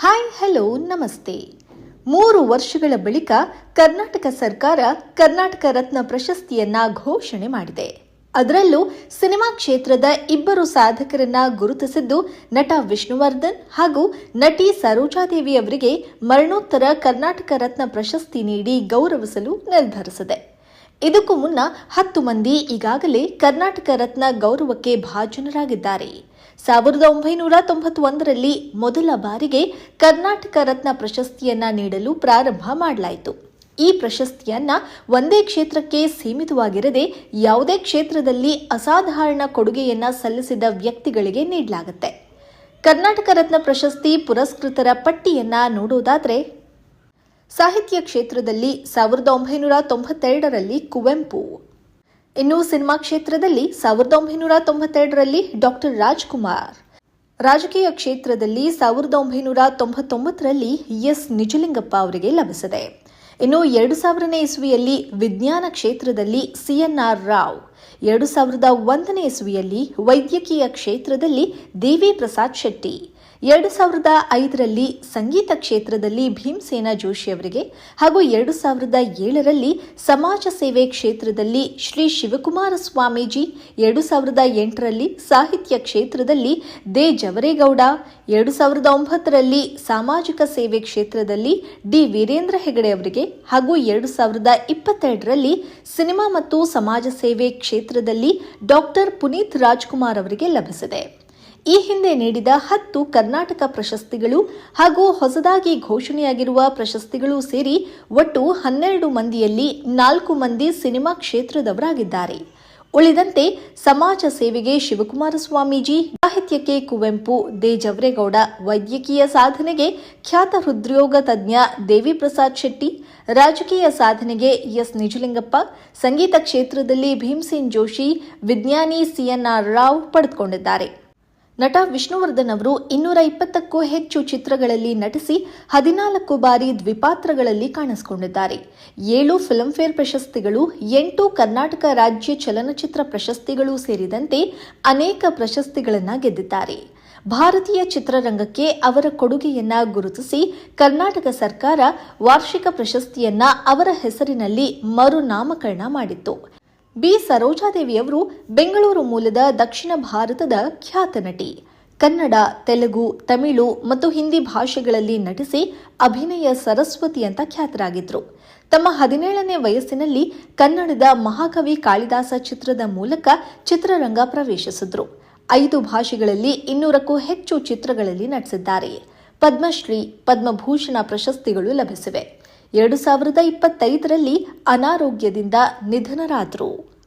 Hi hello ನಮಸ್ತೆ. ಮೂರು ವರ್ಷಗಳ ಬಳಿಕ ಕರ್ನಾಟಕ ಸರ್ಕಾರ ಕರ್ನಾಟಕ ರತ್ನ ಪ್ರಶಸ್ತಿಯನ್ನ ಘೋಷಣೆ ಮಾಡಿದೆ. ಅದರಲ್ಲೂ ಸಿನಿಮಾ ಕ್ಷೇತ್ರದ ಇಬ್ಬರು ಸಾಧಕರನ್ನ ಗುರುತಿಸಿದ್ದು ನಟ ವಿಷ್ಣುವರ್ಧನ್ ಹಾಗೂ ನಟಿ ಸರೋಜಾದೇವಿ ಅವರಿಗೆ ಮರಣೋತ್ತರ ಕರ್ನಾಟಕ ರತ್ನ ಪ್ರಶಸ್ತಿ ನೀಡಿ ಗೌರವಿಸಲು ನಿರ್ಧರಿಸಿದೆ. ಇದಕ್ಕೂ ಮುನ್ನ ಹತ್ತು ಮಂದಿ ಈಗಾಗಲೇ ಕರ್ನಾಟಕ ರತ್ನ ಗೌರವಕ್ಕೆ ಭಾಜನರಾಗಿದ್ದಾರೆ. ಸಾವಿರದ ಒಂಬೈನೂರ ತೊಂಬತ್ತೊಂದರಲ್ಲಿ ಮೊದಲ ಬಾರಿಗೆ ಕರ್ನಾಟಕ ರತ್ನ ಪ್ರಶಸ್ತಿಯನ್ನ ನೀಡಲು ಪ್ರಾರಂಭ ಮಾಡಲಾಯಿತು. ಈ ಪ್ರಶಸ್ತಿಯನ್ನ ಒಂದೇ ಕ್ಷೇತ್ರಕ್ಕೆ ಸೀಮಿತವಾಗಿರದೆ ಯಾವುದೇ ಕ್ಷೇತ್ರದಲ್ಲಿ ಅಸಾಧಾರಣ ಕೊಡುಗೆಯನ್ನ ಸಲ್ಲಿಸಿದ ವ್ಯಕ್ತಿಗಳಿಗೆ ನೀಡಲಾಗುತ್ತೆ. ಕರ್ನಾಟಕ ರತ್ನ ಪ್ರಶಸ್ತಿ ಪುರಸ್ಕೃತರ ಪಟ್ಟಿಯನ್ನ ನೋಡೋದಾದ್ರೆ ಸಾಹಿತ್ಯ ಕ್ಷೇತ್ರದಲ್ಲಿ ಸಾವಿರದ ಒಂಬೈನೂರ ತೊಂಬತ್ತೆರಡರಲ್ಲಿ ಕುವೆಂಪು. ಇನ್ನು ಸಿನಿಮಾ ಕ್ಷೇತ್ರದಲ್ಲಿ ಸಾವಿರದ ಒಂಬೈನೂರ ತೊಂಬತ್ತೆರಡರಲ್ಲಿ ಡಾಕ್ಟರ್ ರಾಜ್ಕುಮಾರ್. ರಾಜಕೀಯ ಕ್ಷೇತ್ರದಲ್ಲಿ ಸಾವಿರದ ಒಂಬೈನೂರ ತೊಂಬತ್ತೊಂಬತ್ತರಲ್ಲಿ ಎಸ್. ನಿಜಲಿಂಗಪ್ಪ ಅವರಿಗೆ ಲಭಿಸಿದೆ. ಇನ್ನು ಎರಡು ಸಾವಿರನೇ ಇಸ್ವಿಯಲ್ಲಿ ವಿಜ್ಞಾನ ಕ್ಷೇತ್ರದಲ್ಲಿ ಸಿಎನ್ಆರ್ ರಾವ್. ಎರಡು ಸಾವಿರದ ಒಂದನೇ ಇಸ್ವಿಯಲ್ಲಿ ವೈದ್ಯಕೀಯ ಕ್ಷೇತ್ರದಲ್ಲಿ ದೇವಿ ಪ್ರಸಾದ್ ಶೆಟ್ಟಿ. ಎರಡು ಸಾವಿರದ ಐದರಲ್ಲಿ ಸಂಗೀತ ಕ್ಷೇತ್ರದಲ್ಲಿ ಭೀಮಸೇನ ಜೋಶಿ ಅವರಿಗೆ ಹಾಗೂ ಎರಡು ಸಾವಿರದ ಏಳರಲ್ಲಿ ಸಮಾಜ ಸೇವೆ ಕ್ಷೇತ್ರದಲ್ಲಿ ಶ್ರೀ ಶಿವಕುಮಾರ ಸ್ವಾಮೀಜಿ, ಎರಡು ಸಾವಿರದ ಎಂಟರಲ್ಲಿ ಸಾಹಿತ್ಯ ಕ್ಷೇತ್ರದಲ್ಲಿ ದೇ ಜವರೇಗೌಡ, ಎರಡು ಸಾವಿರದ ಒಂಬತ್ತರಲ್ಲಿ ಸಾಮಾಜಿಕ ಸೇವೆ ಕ್ಷೇತ್ರದಲ್ಲಿ ಡಿ ವೀರೇಂದ್ರ ಹೆಗಡೆ ಅವರಿಗೆ ಹಾಗೂ ಎರಡು ಸಾವಿರದ ಇಪ್ಪತ್ತೆರಡರಲ್ಲಿ ಸಿನಿಮಾ ಮತ್ತು ಸಮಾಜ ಸೇವೆ ಕ್ಷೇತ್ರದಲ್ಲಿ ಡಾಕ್ಟರ್ ಪುನೀತ್ ರಾಜ್ಕುಮಾರ್ ಅವರಿಗೆ ಲಭಿಸಿದೆ. ಈ ಹಿಂದೆ ನೀಡಿದ ಹತ್ತು ಕರ್ನಾಟಕ ಪ್ರಶಸ್ತಿಗಳು ಹಾಗೂ ಹೊಸದಾಗಿ ಘೋಷಣೆಯಾಗಿರುವ ಪ್ರಶಸ್ತಿಗಳು ಸೇರಿ ಒಟ್ಟು ಹನ್ನೆರಡು ಮಂದಿಯಲ್ಲಿ ನಾಲ್ಕು ಮಂದಿ ಸಿನಿಮಾ ಕ್ಷೇತ್ರದವರಾಗಿದ್ದಾರೆ. ಉಳಿದಂತೆ ಸಮಾಜ ಸೇವೆಗೆ ಶಿವಕುಮಾರ ಸ್ವಾಮೀಜಿ ಸಾಹಿತ್ಯಕ್ಕೆ ಕುವೆಂಪು, ದೇಜವ್ರೇಗೌಡ, ವೈದ್ಯಕೀಯ ಸಾಧನೆಗೆ ಖ್ಯಾತ ಹೃದ್ರೋಗ ತಜ್ಞ ದೇವಿ ಪ್ರಸಾದ್ ಶೆಟ್ಟಿ, ರಾಜಕೀಯ ಸಾಧನೆಗೆ ಎಸ್ ನಿಜಲಿಂಗಪ್ಪ, ಸಂಗೀತ ಕ್ಷೇತ್ರದಲ್ಲಿ ಭೀಮಸೇನ್ ಜೋಶಿ, ವಿಜ್ಞಾನಿ ಸಿಎನ್ಆರ್ ರಾವ್ ಪಡೆದುಕೊಂಡಿದ್ದಾರೆ. ನಟ ವಿಷ್ಣುವರ್ಧನ್ ಅವರು ಇನ್ನೂರ ಇಪ್ಪತ್ತಕ್ಕೂ ಹೆಚ್ಚು ಚಿತ್ರಗಳಲ್ಲಿ ನಟಿಸಿ ಹದಿನಾಲ್ಕು ಬಾರಿ ದ್ವಿಪಾತ್ರಗಳಲ್ಲಿ ಕಾಣಿಸಿಕೊಂಡಿದ್ದಾರೆ. ಏಳು ಫಿಲ್ಮ್ಫೇರ್ ಪ್ರಶಸ್ತಿಗಳು, ಎಂಟು ಕರ್ನಾಟಕ ರಾಜ್ಯ ಚಲನಚಿತ್ರ ಪ್ರಶಸ್ತಿಗಳು ಸೇರಿದಂತೆ ಅನೇಕ ಪ್ರಶಸ್ತಿಗಳನ್ನು ಗೆದ್ದಿದ್ದಾರೆ. ಭಾರತೀಯ ಚಿತ್ರರಂಗಕ್ಕೆ ಅವರ ಕೊಡುಗೆಯನ್ನ ಗುರುತಿಸಿ ಕರ್ನಾಟಕ ಸರ್ಕಾರ ವಾರ್ಷಿಕ ಪ್ರಶಸ್ತಿಯನ್ನ ಅವರ ಹೆಸರಿನಲ್ಲಿ ಮರುನಾಮಕರಣ ಮಾಡಿತ್ತು. ಬಿ. ಸರೋಜಾದೇವಿಯವರು ಬೆಂಗಳೂರು ಮೂಲದ ದಕ್ಷಿಣ ಭಾರತದ ಖ್ಯಾತ ನಟಿ. ಕನ್ನಡ, ತೆಲುಗು, ತಮಿಳು ಮತ್ತು ಹಿಂದಿ ಭಾಷೆಗಳಲ್ಲಿ ನಟಿಸಿ ಅಭಿನಯ ಸರಸ್ವತಿ ಅಂತ ಖ್ಯಾತರಾಗಿದ್ದರು ತಮ್ಮ ಹದಿನೇಳನೇ ವಯಸ್ಸಿನಲ್ಲಿ ಕನ್ನಡದ ಮಹಾಕವಿ ಕಾಳಿದಾಸ ಚಿತ್ರದ ಮೂಲಕ ಚಿತ್ರರಂಗ ಪ್ರವೇಶಿಸಿದ್ರು. ಐದು ಭಾಷೆಗಳಲ್ಲಿ ಇನ್ನೂರಕ್ಕೂ ಹೆಚ್ಚು ಚಿತ್ರಗಳಲ್ಲಿ ನಟಿಸಿದ್ದಾರೆ. ಪದ್ಮಶ್ರೀ ಪದ್ಮಭೂಷಣ ಪ್ರಶಸ್ತಿಗಳು ಲಭಿಸಿವೆ. ಎರಡು ಸಾವಿರದ ಇಪ್ಪತ್ತೈದರಲ್ಲಿ ಅನಾರೋಗ್ಯದಿಂದ ನಿಧನರಾದರು.